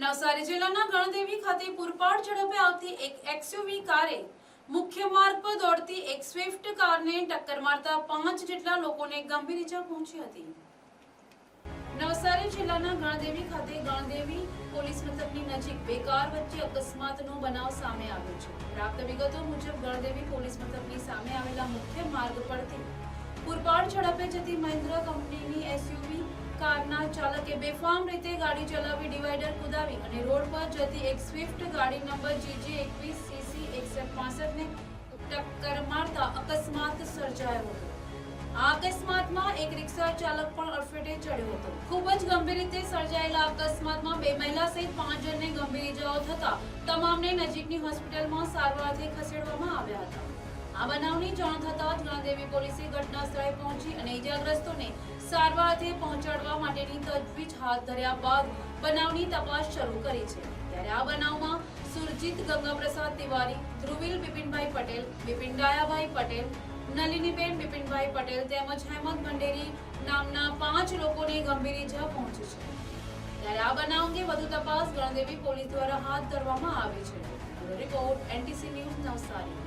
નવસારી જિલ્લાના ગણદેવી ખાતે પૂરપાટ ઝડપે આવતી એક એક્સયુવી કારે મુખ્ય માર્ગ પર દોડતી એક સ્વિફ્ટ કારને ટક્કર મારતા પાંચ જેટલા લોકોને ગંભીર ઇજા પહોંચી હતી. નવસારી જિલ્લાના ગણદેવી ખાતે ગણદેવી પોલીસ મથકની નજીક બે કાર વચ્ચે અકસ્માતનો બનાવ સામે આવ્યો છે. પ્રાપ્ત વિગતો મુજબ ગણદેવી પોલીસ મથકની સામે આવેલા મુખ્ય માર્ગ પરથી પૂરપાટ ઝડપે જતી મહિન્દ્રા એસયુવી કારના ચાલકે બેફામ રીતે ગાડી ચલાવી ડિવાઈડર કુદાવી અને રોડ પર જતી એક સ્વિફ્ટ ગાડી નંબર જીજી એકવીસ સીસી એકસઠ પાસઠને ટક્કર મારતા અકસ્માત સર્જાયો હતો. ચાલક પણ અડફેટે ચડ્યો હતો. ખૂબ જ ગંભીર રીતે સર્જાયેલા અકસ્માતમાં બે મહિલા સહિત પાંચ જણને ગંભીર ઇજાઓ થતા તમામને નજીકની હોસ્પિટલમાં સારવારથી ખસેડવામાં આવ્યા હતા. આ બનાવની જાણ થતાં જ ગણદેવી પોલીસે ઘટના સ્થળે પહોંચી અને ઇજાગ્રસ્તોને સારવારથી પહોંચાડવા માટેની તજવીજ હાથ ધર્યા બાદ બનાવની તપાસ શરૂ કરી છે. ત્યારે આ બનાવમાં સુરજીત ગંગાપ્રસાદ તિવારી, ધ્રુવિલ બિપિનભાઈ પટેલ, બિપિન ડાયાભાઈ પટેલ, નલિનીબેન બિપિનભાઈ પટેલ તેમજ હેમંત ભંડેરી નામના પાંચ લોકોને ગંભીર ઇજા પહોંચી છે. ત્યારે આ બનાવ અંગે વધુ તપાસ ગણદેવી પોલીસ દ્વારા હાથ ધરવામાં આવી છે. Report, NTC news Navsari.